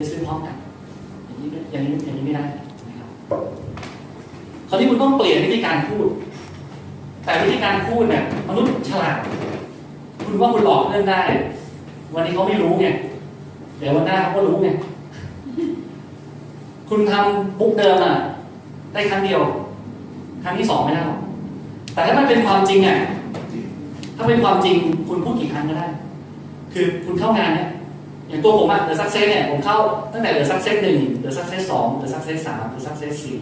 ซื้อพร้อมกัน อย่างนี้อย่างนี้อย่างนี้ไม่ได้นะครับคราวนี้คุณต้องเปลี่ยนวิธีการพูด แต่วิธีการพูดเนี่ยมนุษย์ฉลาด คุณว่าคุณหลอกเพื่อนได้ วันนี้เขาไม่รู้ไงเดี๋ยววันหน้าเขาก็รู้ไงคุณทำมุกเดิมอะได้ครั้งเดียว ครั้งที่สองไม่ได้หรอกแต่ถ้ามันเป็นความจริงอะถ้าเป็นความจริงคุณพูดกี่ครั้งก็ได้ คือคุณเข้างานเนี่ย อย่างตัวผมอะเดอะซักเซสเนี่ยผมเข้าตั้งแต่เดอะซักเซสหนึ่งเดอะซักเซสสองเดอะซักเซสสามเดอะซักเซสสี่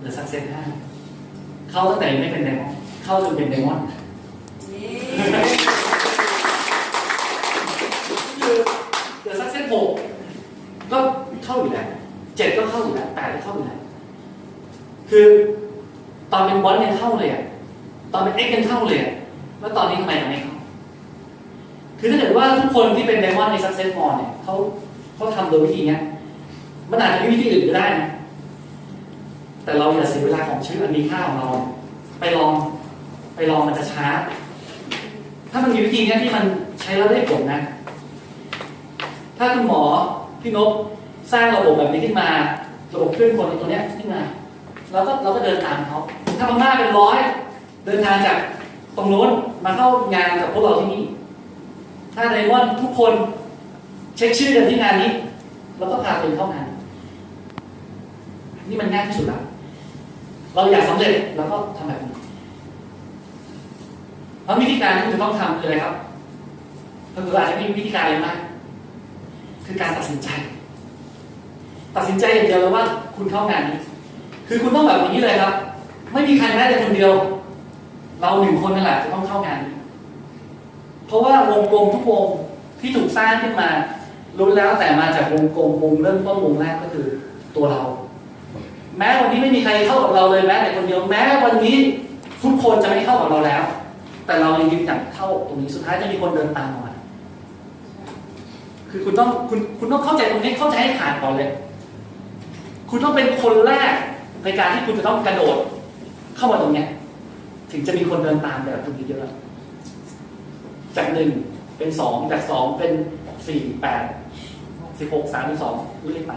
เดอะซักเซสห้าเข้าตั้งแต่ยังไม่เป็นไดมอนด์เข้าจนเป็นไดมอนด์คือเดอะซักเซสหกก็เข้าอยู่แล้วเจ็ดก็เข้าอยู่แล้วแปดก็เข้าอยู่แล้วคือตอนเป็นบอสยังเข้าเลยอะตอนเป็นเอ็กยังเข้าเลยอะแล้วตอนนี้ทำไมถึงไม่เข้า คือถ้าเกิดว่าทุกคนที่เป็นไดมอนด์ใน success m o r เนี่ยเขาเขาทำโดยวิธีเนี้ยมันอาจจะมีวิธีอื่นก็ได้นะแต่เราอย่าเสียเวลาของชีวิตอันมีค่าของเรา ไปลองไปลองมันจะช้า ถ้ามันมีวิธีเนี้ยที่มันใช้แล้วได้ผลนะ ถ้าคุณหมอพี่นกสร้างระบบแบบนี้ขึ้นมาระบบเคลื่อนคนในตัวเนี้ยขึ้นมาเราก็เราก็เดินตามเขาถ้าพม่าเป็นร้อย เดินทางจากตรงนู้นมาเข้างานกับพวกเราที่นี่ ถ้าไดมอนทุกคนเช็คชื่อกันที่งานนี้ แล้วก็พาตัวเข้างาน นี่มันง่ายที่สุดละเราอยากสำเร็จแล้วก็ทำแบบนี้แล้ววิธีการที่คุณจะต้องทำคืออะไรครับก็คืออาจจะมีวิธีการอะไรมาก คือการตัดสินใจ ตัดสินใจอย่างเดียวเลยว่าคุณเข้างานนี้ คือคุณต้องแบบนี้เลยครับ ไม่มีใครแม้แต่คนเดียว เราหนึ่งคนนั่นแหละจะต้องเข้างานนี้ เพราะว่าวงกลมทุกวงที่ถูกสร้างขึ้นมาล้นแล้วแต่มาจากวงกลมวงเริ่มต้นวงแรกก็คือตัวเรา แม้วันนี้ไม่มีใครเข้ากับเราเลยแม้แต่คนเดียวแม้วันนี้ทุกคนจะไม่เข้ากับเราแล้ว แต่เรายังยืนหยัดเข้าตรงนี้สุดท้ายจะมีคนเดินตามเรามาคือคุณต้องคุณคุณต้องเข้าใจตรงนี้เข้าใจให้ขาดก่อนเลย คุณต้องเป็นคนแรกในการที่คุณจะต้องกระโดด เข้ามาตรงเนี้ยถึงจะมีคนเดินตามแบบคุณเยอะๆ จากหนึ่งเป็นสองจากสองเป็นสี่แปดสิบหกสามสองเรื่อยไป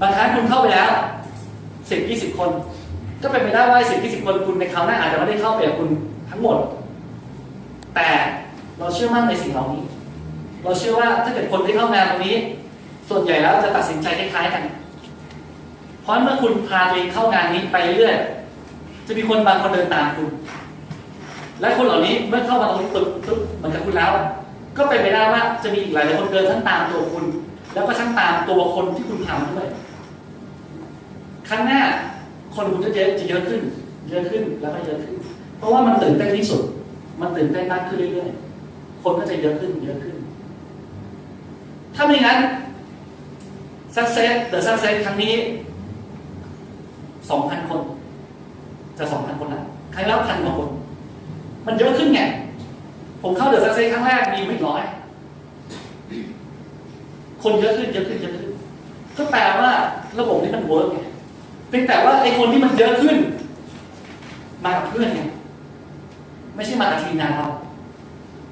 บางครั้งคุณเข้าไปแล้วสิบยี่สิบคน ก็เป็นไปได้ว่าสิบยี่สิบคนคุณในคราวหน้าอาจจะไม่ได้เข้าไปกับคุณทั้งหมด แต่เราเชื่อมั่นในสิ่งเหล่านี้ เราเชื่อว่าถ้าเกิดคนที่เข้างานตรงนี้ ส่วนใหญ่แล้วจะตัดสินใจคล้ายๆกัน เพราะเมื่อคุณพาตัวเองเข้างานนี้ไปเรื่อยจะมีคนบางคนเดินตามคุณ และคนเหล่านี้เมื่อเข้ามาตรงนี้ตึกตึกเหมือนกับคุณแล้ว ก็เป็นไปได้ว่าจะมีอีกหลายหลายคนเดินทั้งตามตัวคุณ แล้วก็ทั้งตามตัวคนที่คุณทำด้วยครั้งหน้าคนคุณจะเยอะจะเยอะขึ้น เยอะขึ้นแล้วก็เยอะขึ้น เพราะว่ามันตื่นเต้นที่สุด มันตื่นเต้นมากขึ้นเรื่อยๆ คนก็จะเยอะขึ้นเยอะขึ้น ถ้าไม่งั้น success the success ครั้งนี้สองพันคน จะสองพันคนละครั้งแล้วพันกว่าคน มันเยอะขึ้นไง ผมเข้าเดอะซักเซสครั้งแรกมีไม่ร้อย คนเยอะขึ้นเยอะขึ้นเยอะขึ้น ก็แปลว่าระบบนี้มันเวิร์กไงเพียงแต่ว่าไอ้คนที่มันเยอะขึ้น มากับเพื่อนไงไม่ใช่มากับทีมงานเรา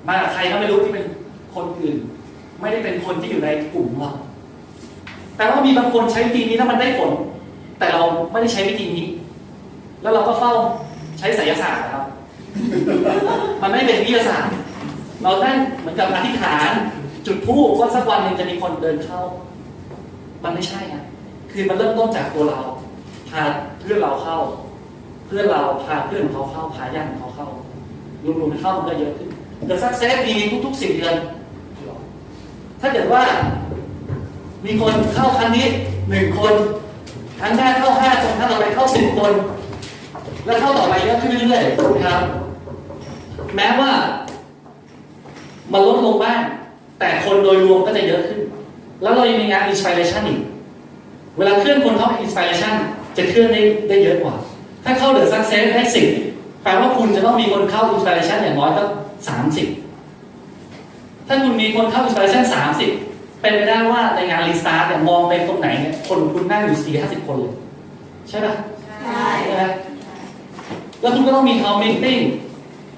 มากับใครก็ไม่รู้ที่เป็นคนอื่น ไม่ได้เป็นคนที่อยู่ในกลุ่มเรา แต่ว่ามีบางคนใช้วิธีนี้แล้วมันได้ผล แต่เราไม่ได้ใช้วิธีนี้ แล้วเราก็เฝ้าใช้ไสยศาสตร์ มันไม่เป็นวิทยาศาสตร์ เราได้เหมือนกับอธิษฐาน จุดธูปว่าสักวันหนึ่งจะมีคนเดินเข้า มันไม่ใช่อะคือมันเริ่มต้นจากตัวเรา พาเพื่อนเราเข้า เพื่อนเราพาเพื่อนของเขาเข้าพาญาติของเขาเข้ารวมๆเข้ามันก็เยอะขึ้นเดอะซักเซสมีทุกๆสิบเดือน ถ้าเกิดว่า มีคนเข้าครั้งนี้หนึ่งคนครั้งหน้าเข้าห้าคนครั้งต่อไปเข้าสิบคน แล้วเข้าต่อไปเยอะขึ้นเรื่อยๆนะครับ แม้ว่า มันลดลงบ้าง แต่คนโดยรวมก็จะเยอะขึ้น แล้วเรายังมีงานอินสปิเรชันอีก เวลาเคลื่อนคนเข้าอินสปิเรชันจะเคลื่อนได้ได้เยอะกว่า ถ้าเข้าเดอะซักเซสได้สิบแปลว่าคุณจะต้องมีคนเข้าอินสปิเรชันอย่างน้อยก็สามสิบถ้าคุณมีคนเข้าอินสปิเรชันสามสิบเป็นไปได้ว่าในงานรีสตาร์ทเนี่ยมองไปตรงไหนเนี่ยคนคุณนั่งอยู่สี่ห้าสิบคนเลย ใช่ปะใช่ใช่ไหมแล้วคุณก็ต้องมีทอมมิทติ้ง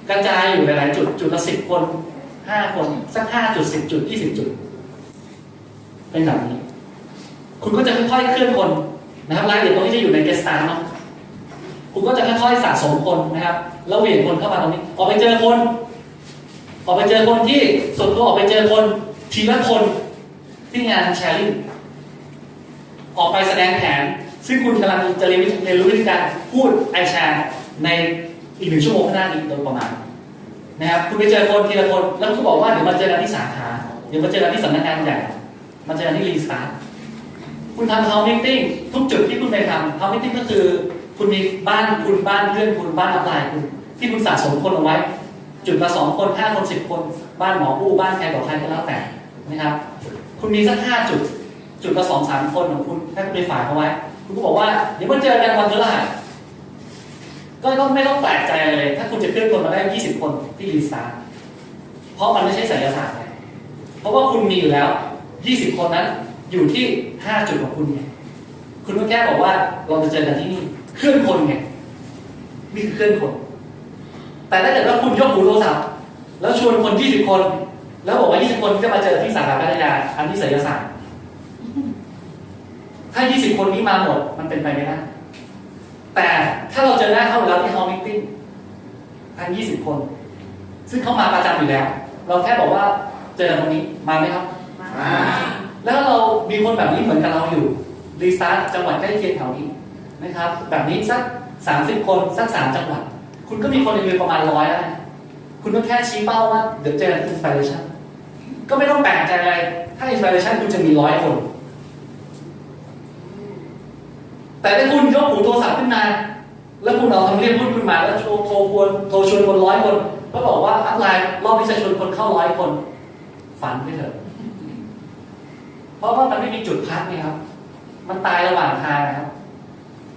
กระจายอยู่หลายๆจุดจุดละสิบคนห้าคนสักห้าจุดสิบจุดยี่สิบจุด เป็นแบบนี้ คุณก็จะค่อยๆเคลื่อนคนนะครับรายละเอียดตรงนี้จะอยู่ในเกสตาร์เนาะคุณก็จะค่อยๆสะสมคนนะครับ แล้วเหวี่ยงคนเข้ามาตรงนี้ ออกไปเจอคน ออกไปเจอคนที่ส่วนตัวออกไปเจอคน ทีละคนที่งานแชร์ลิงออกไปแสดงแผน ซึ่งคุณกำลังจะเรียนเรียนรู้วิธีการพูดไอแชร์ใน อีกหนึ่งชั่วโมงข้างหน้านี้โดยประมาณนะครับคุณไปเจอคนทีละคนแล้วคุณบอกว่าเดี๋ยวมาเจอกันที่สาขาเดี๋ยวมาเจอกันที่สำนักงานใหญ่มาเจอกันที่รีสตาร์ทคุณทำ town meeting ทุกจุดที่คุณไปทำ town meeting ก็คือคุณมีบ้านคุณบ้านเพื่อนคุณบ้านอัพไลน์คุณที่คุณสะสมคนเอาไว้ จุดละสองคนห้าคนสิบคน บ้านหมอผู้บ้านใครต่อใครก็แล้วแต่นะครับคุณมีสักห้าจุด จุดละสองสามคนของคุณให้คุณไปฝากเอาไว้ คุณก็บอกว่าเดี๋ยวมาเจอกันวันพฤหัส ก็ต้องไม่ต้องแปลกใจเลย ถ้าคุณจะเคลื่อนคนมาได้ยี่สิบคนที่รีสตาร์ทเพราะมันไม่ใช่ไสยศาสตร์ไงเพราะว่าคุณมีอยู่แล้วยี่สิบคนนั้นอยู่ที่ห้าจุดของคุณไงคุณก็แค่บอกว่าเราจะเจอกันที่นี่เคลื่อนคนไงนี่คือเคลื่อนคน แต่ถ้าเกิดว่าคุณยกหูโทรศัพท์แล้วชวนคน 20 คน แล้วบอกว่า 20 คนจะมาเจอที่สาขาพัทยาอันที่ศิลศาสตร์ถ้า 20 คนนี้มาหมดมันเป็นไปไม่ได้ แต่ถ้าเราเจอหน้าเข้าแล้วที่ฮอลมิติ้งทั้ง20คน ซึ่งเขามาประจำอยู่แล้ว เราแค่บอกว่าเจอกันตรงนี้มาไหมครับแล้วเรามีคนแบบนี้เหมือนกับเราอยู่รีสตาร์ทจังหวัดใกล้เคียงแถวนี้นะครับ แบบนี้สัก30คนสัก3จังหวัด คุณก็มีคนรีวิวประมาณร้อยได้คุณก็แค่ชี้เป้าว่าเดี๋ยวเจอกันอินสปิเรชันก็ไม่ต้องแปลกใจอะไรถ้าอินสปิเรชันคุณจะมีร้อยคน แต่ถ้าคุณยกหูโทรศัพท์ขึ้นมา แล้วคุณเอาทำเรียบพูดขึ้นมาแล้วโทรโทรชวนโทรชวนคนร้อยคน ก็บอกว่าอัพไลน์รอบนี้จะชวนคนเข้าร้อยคน ฝันไปเถอะ เพราะว่ามันไม่มีจุดพักไงครับ มันตายระหว่างทางนะครับ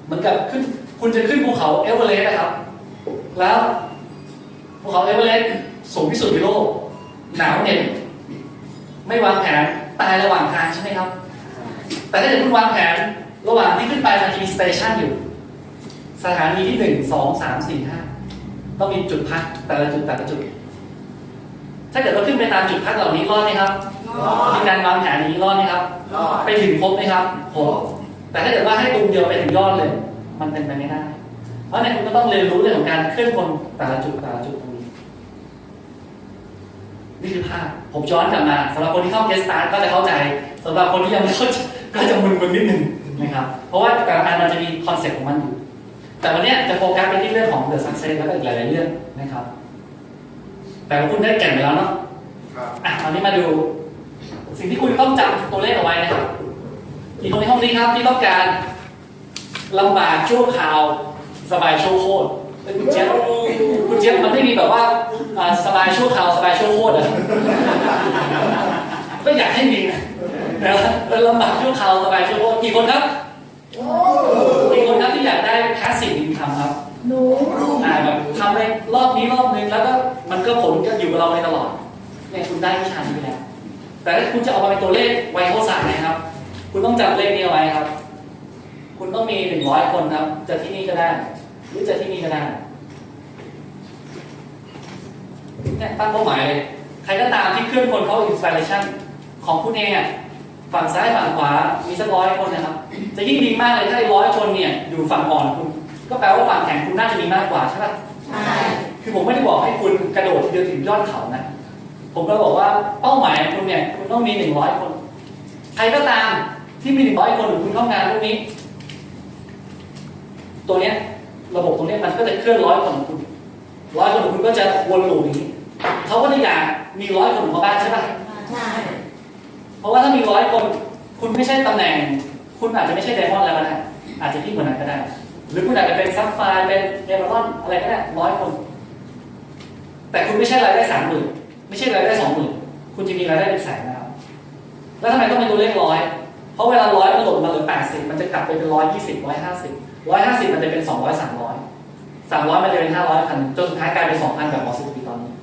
เหมือนกับขึ้นคุณจะขึ้นภูเขาเอเวอเรสต์นะครับ แล้วภูเขาเอเวอเรสต์สูงที่สุดในโลก หนาวเหน็บไม่วางแผนตายระหว่างทางใช่ไหมครับ แต่ถ้าเกิดคุณวางแผน ระหว่างที่ขึ้นไปมันจะมีสเตชันอยู่ สถานีที่หนึ่งสองสามสี่ห้าต้องมีจุดพักแต่ละจุดแต่ละจุด ถ้าเกิดเราขึ้นไปตามจุดพักเหล่านี้รอดไหมครับมีการวางแผนอย่างนี้รอดไหมครับ ไปถึงครบไหมครับครบแต่ถ้าเกิดว่าให้ตูมเดียวไปถึงยอดเลย มันเป็นไปไม่ได้ เพราะฉะนั้นคุณก็ต้องเรียนรู้เรื่องของการเคลื่อนคนแต่ละจุดแต่ละจุดตรงนี้ นี่คือภาพ ผมย้อนกลับมาสำหรับคนที่เข้าเกสตาร์ก็จะเข้าใจสำหรับคนที่ยังไม่เข้าใจก็จะมึนๆนิดนึง นะครับเพราะว่าแต่ละอันมันจะมีคอนเซ็ปต์ของมันอยู่แต่วันเนี้ยจะโฟกัสไปที่เรื่องของ The Success แล้วก็อีกหลาย ๆ เรื่องนะครับ แต่ว่าคุณได้แก่นไปแล้วเนาะอะตอนนี้มาดู สิ่งที่คุณต้องจำตัวเลขเอาไว้นะครับอีกคนในห้องนี้ครับที่ต้องการลำบากชั่วคราวสบายชั่วโคตรเอ้ยคุณเจี๊ยบคุณเจี๊ยบมันไม่มีแบบว่าอ่าสบายชั่วคราวสบายชั่วโคตรอะก็อยากให้มีนะ นะครับเป็นลำบากชั่วคราวสบายชั่วโคตรกี่คนครับกี่คนครับที่อยากได้แพสซีฟอินคัมครับหนูอ่าแบบทำไปรอบนี้รอบนึงแล้วก็มันก็ผลก็อยู่กับเราไปตลอดเนี่ยคุณได้วิชานี้ไปแล้วแต่ถ้าคุณจะเอามาเป็นตัวเลขไวโคสายนะครับ คุณต้องจับเลขนี้เอาไว้ครับ คุณต้องมีหนึ่งร้อยคนครับ จะที่นี่ก็ได้ หรือจะที่นี่ก็ได้เนี่ยตั้งเป้าหมายเลย ใครก็ตามที่เคลื่อนคนเข้าอินสปิเรชันของคุณเองอะ ฝั่งซ้ายฝั่งขวา มีสักร้อยคนนะครับ จะยิ่งดีมากเลยถ้าไอ้ร้อยคนเนี่ยอยู่ฝั่งอ่อนคุณก็แปลว่าฝั่งแข็งคุณน่าจะมีมากกว่าใช่ปะใช่คือผมไม่ได้บอกให้คุณกระโดดทีเดียวถึงยอดเขานะ ผมก็บอกว่าเป้าหมายของคุณเนี่ยคุณต้องมีหนึ่งร้อยคน ใครก็ตามที่มีหนึ่งร้อยคนหรือคุณเข้างานพวกนี้ ตัวเนี้ยระบบตรงเนี้ยมันก็จะเคลื่อนร้อยคนของคุณร้อยคนของคุณก็จะวนลูปอย่างนี้เขาก็จะอยากมีร้อยคนของเขาบ้างใช่ปะใช่เพ ราะว่าถ้ามีร้อยคนคุณไม่ใช่ตำแหน่ง คุณอาจจะไม่ใช่ไดมอนด์แล้วก็ได้อาจจะที่กว่านั้นก็ได้ หรือคุณอาจจะเป็นซับไฟร์เป็นเอเมอรัลอะไรก็ได้ร้อยคน แต่คุณไม่ใช่รายได้สามหมื่นไม่ใช่รายได้สองหมื่นคุณจะมีรายได้เป็นแสนนะครับแล้วทำไมต้องเป็นตัวเลขร้อยเพราะเวลาร้อยมันหล่นมาเหลือแปดสิบมันจะกลับไปเป็นร้อยยี่สิบร้อยห้าสิบร้อยห้าสิบมันจะเป็นสองร้อยสามร้อยสามร้อยมันจะเป็นห้าร้อยพันจนสุดท้ายกลายเป็นสองพันแบบหมอสุปีตอนนี้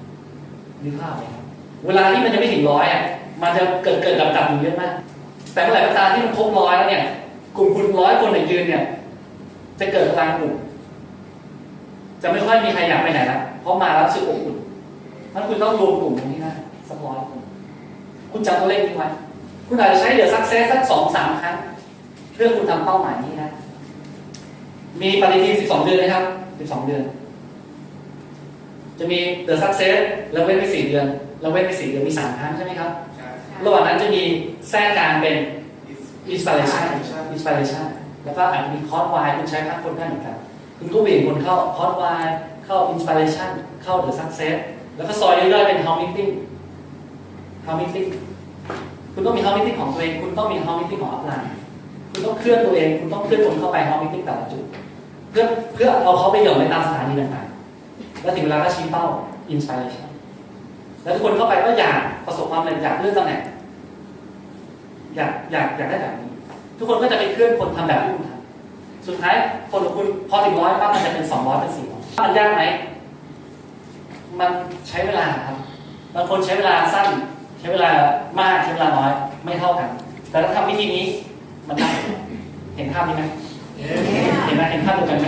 นึกภาพไหมครับเวลาที่มันจะไม่ถึงร้อยอะ มันจะเกิดเกิดดับดับอยู่เยอะมาก แต่เมื่อไหร่ก็ตามที่มันครบร้อยแล้วเนี่ย กลุ่มคุณร้อยคนเนี่ยยืนเนี่ย จะเกิดพลังกลุ่มจะไม่ค่อยมีใครอยากไปไหนละเพราะมาแล้วสึกอบอุ่นนั้นคุณต้องรวมกลุ่มตรงนี้ได้สักร้อยคนคุณจำตัวเลขนี้ไว้คุณอาจจะใช้เดือดซักเซสสักสองสามครั้งเพื่อคุณทำเป้าหมายนี้นะ มีปฏิทิน12เดือนนะครับ12เดือน จะมีเดือะซักเซสแล้วเว้นไป4เดือน แล้วเว้นไป4เดือนมี3ครั้งใช่ไหมครับ ระหว่างนั้นจะมีแทรกการเป็น inspiration inspiration แล้วก็อาจจะมีคอร์สวายคุณใช้พักคนได้เหมือนกันคุณก็เหวี่ยงคนเข้าคอร์สวายเข้า inspiration เข้า the success แล้วก็ซอยย่อยๆเป็น how meeting how meeting คุณต้องมี how meeting ของตัวเอง คุณต้องมี how meeting ของ upline คุณต้องเคลื่อนตัวเอง คุณต้องเคลื่อนคนเข้าไป how meeting แต่ละจุดเพื่อเพื่อเอาเขาไปหย่อนในตามสถานีต่างๆแล้วถึงเวลาก็ชี้เป้า inspiration แล้วทุกคนเข้าไปก็อยากประสบความสำเร็จอยากเลื่อนตำแหน่งอยากอยากอยากได้แบบนี้ ทุกคนก็จะไปเคลื่อนคนทำแบบที่คุณทำสุดท้ายคนของคุณพอถึงร้อยปั๊บมันจะเป็นสองร้อยเป็นสี่ร้อยมันยากไหมมันใช้เวลาครับบางคนใช้เวลาสั้น ใช้เวลามากใช้เวลาน้อย ไม่เท่ากัน แต่ถ้าทำวิธีนี้มันได้เห็นภาพนี้ไหมเห็นไหมเห็นภาพเดียวกันไหม